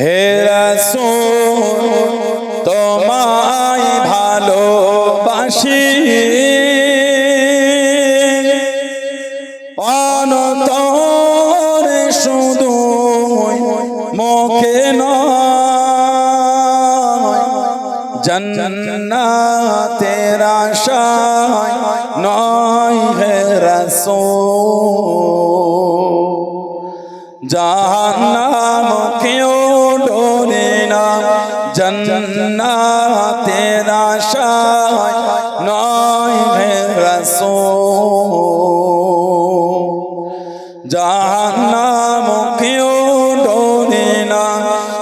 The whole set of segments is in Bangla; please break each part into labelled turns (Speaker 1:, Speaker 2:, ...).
Speaker 1: হে রাসূল তোমায় ভালোবাসি। অনতরে শুধু মুখে নয় জন্নাতের আশায় নয় হে রাসূল। জাহান্নাম জন্নাতের আশায় নয় হে রাসূল। জাহান্নাম কেউ ডোরে না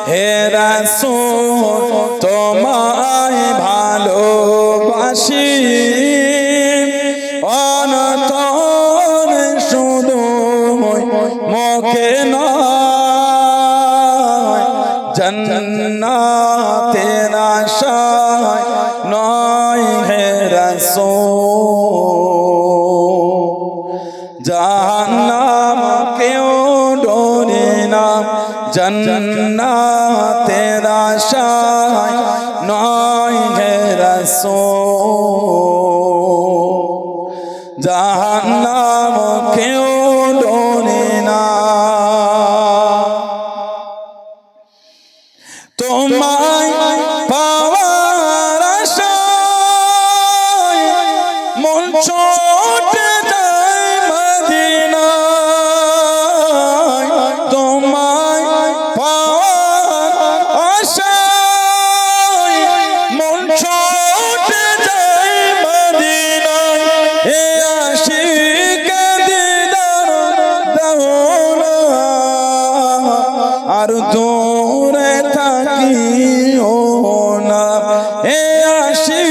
Speaker 1: হে রাসূল তোমায় জন্নাতের আশায় নয় হে রাসূল। জাহান্নাম কেউ ডোরে না জন্নাতের আশায় নয় হে রাসূল। ছোটে যায় মদিনায়। হে আশিক দিদার দাও না আর দূরে ও না। এ আশিক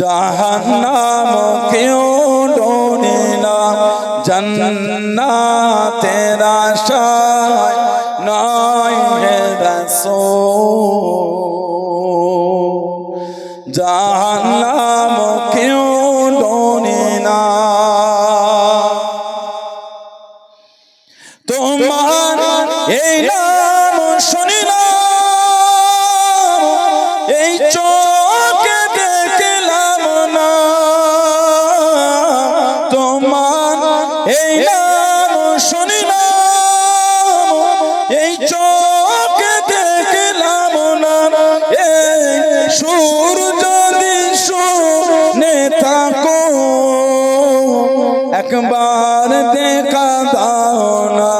Speaker 1: জাহান্নাম কেউ ডোরে না জন্নাতের আশায় নয় হে রাসূল। জাহান্নাম কেউ এই নাম শুনিলাম এই চোখে দেখলাম না। এই সুর যদি শুনে থাকো। একবার দেখা দাও না।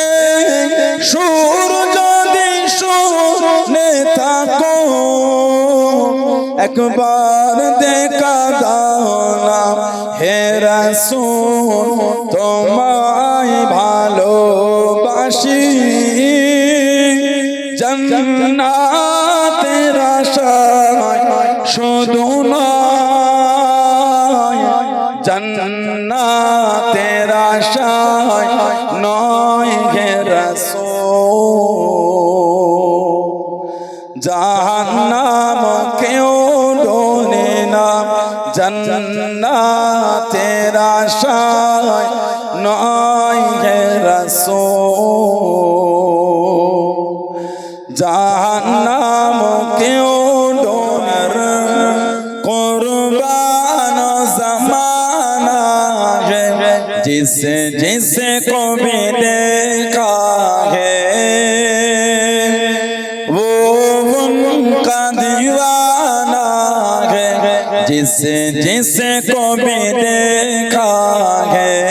Speaker 1: এই সুর যদি শুনে থাকো। একবার দেখা দাও না। হে রাসূল জন্নাতের আশায় নয় হে রাসূল। জাহান্নাম কেউ ডোরে না জন্নাতের আশায় নয় হে রাসূল। جس جس کو بھی دیکھا ہے وہ ان کا دیوانہ ہے جس جس کو بھی دیکھا ہے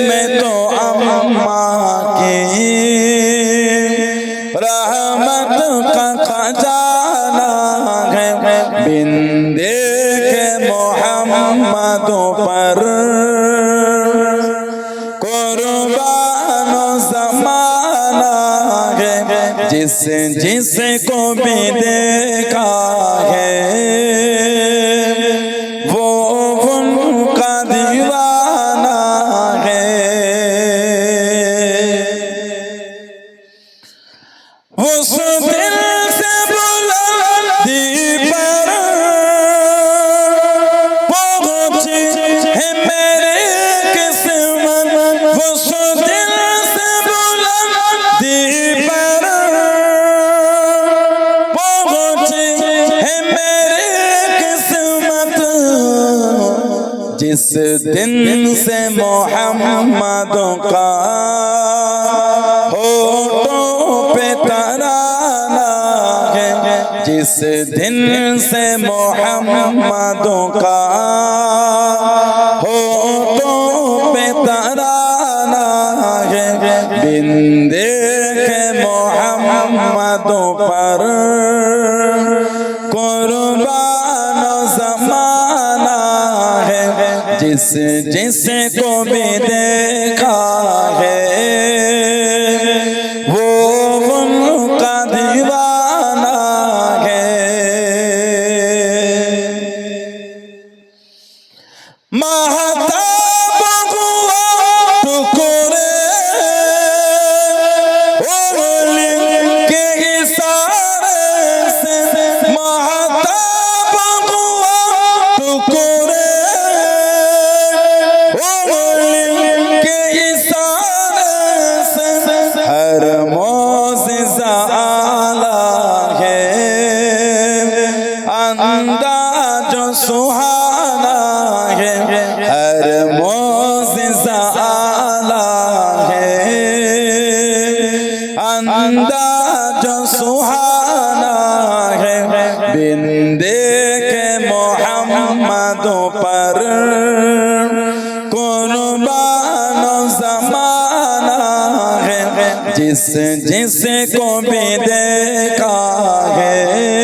Speaker 1: मैं तो अम्मा की रहमत का खजाना है बिंदे के मोहम्मद पर कुर्बानो जमाना है जिस जिस को भी देखा है दिन से मोहम्मद का होठों पे तराना है जिस दिन से मोहम्मद का होठों पे तराना है बिंदे के मोहम्मद पर जिस जिस को भी انداز سہانا ہے بندے کے محمد پر قربان زمانہ ہے جس جس کو بھی دیکھا ہے